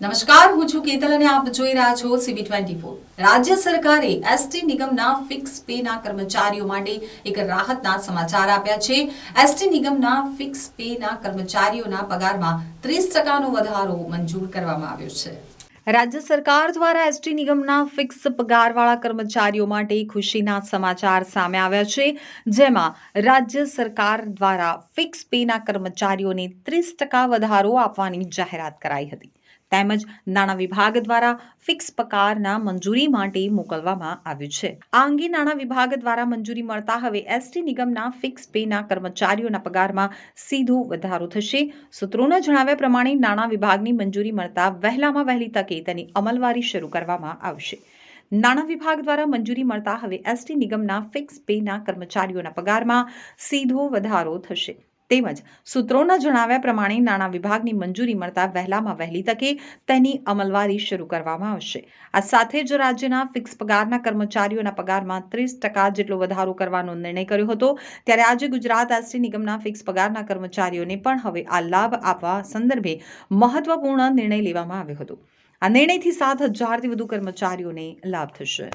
નમસ્કાર, હું છું કેતલ અને આપ જોઈ રહ્યા છો સીબી ટ્વેન્ટી ફોર રાજ્ય સરકારે એસટી નિગમના ફિક્સ પેના કર્મચારીઓ માટે એક રાહતના સમાચાર આપ્યા છે. એસટી નિગમના ફિક્સ પેના કર્મચારીઓના પગારમાં ત્રીસ ટકાનો વધારો મંજૂર કરવામાં આવ્યો છે. રાજ્ય સરકાર દ્વારા એસટી નિગમના ફિક્સ પગારવાળા કર્મચારીઓ માટે ખુશીના સમાચાર સામે આવ્યા છે, જેમાં રાજ્ય સરકાર દ્વારા ફિક્સ પેના કર્મચારીઓને ત્રીસ ટકા વધારો આપવાની જાહેરાત કરાઈ હતી. તેમજ નાણાં વિભાગ દ્વારા ફિક્સ પકારના મંજૂરી માટે મોકલવામાં આવ્યું છે. આ અંગે નાણાં વિભાગ દ્વારા મંજૂરી મળતા હવે એસટી નિગમના ફિક્સ પેના કર્મચારીઓના પગારમાં સીધો વધારો થશે. સૂત્રોના જણાવ્યા પ્રમાણે નાણાં વિભાગની મંજૂરી મળતા વહેલામાં વહેલી તકે તેની અમલવારી શરૂ કરવામાં આવશે. નાણાં વિભાગ દ્વારા મંજૂરી મળતા હવે એસટી નિગમના ફિક્સ પેના કર્મચારીઓના પગારમાં સીધો વધારો થશે. તેમજ સૂત્રોના જણાવ્યા પ્રમાણે નાણાં વિભાગની મંજૂરી મળતા વહેલામાં વહેલી તકે તેની અમલવારી શરૂ કરવામાં આવશે. આ સાથે જ રાજ્યના ફિક્સ પગારના કર્મચારીઓના પગારમાં ત્રીસ ટકા જેટલો વધારો કરવાનો નિર્ણય કર્યો હતો, ત્યારે આજે ગુજરાત એસટી નિગમના ફિક્સ પગારના કર્મચારીઓને પણ હવે આ લાભ આપવા સંદર્ભે મહત્વપૂર્ણ નિર્ણય લેવામાં આવ્યો હતો. આ નિર્ણયથી સાત હજારથી વધુ કર્મચારીઓને લાભ થશે.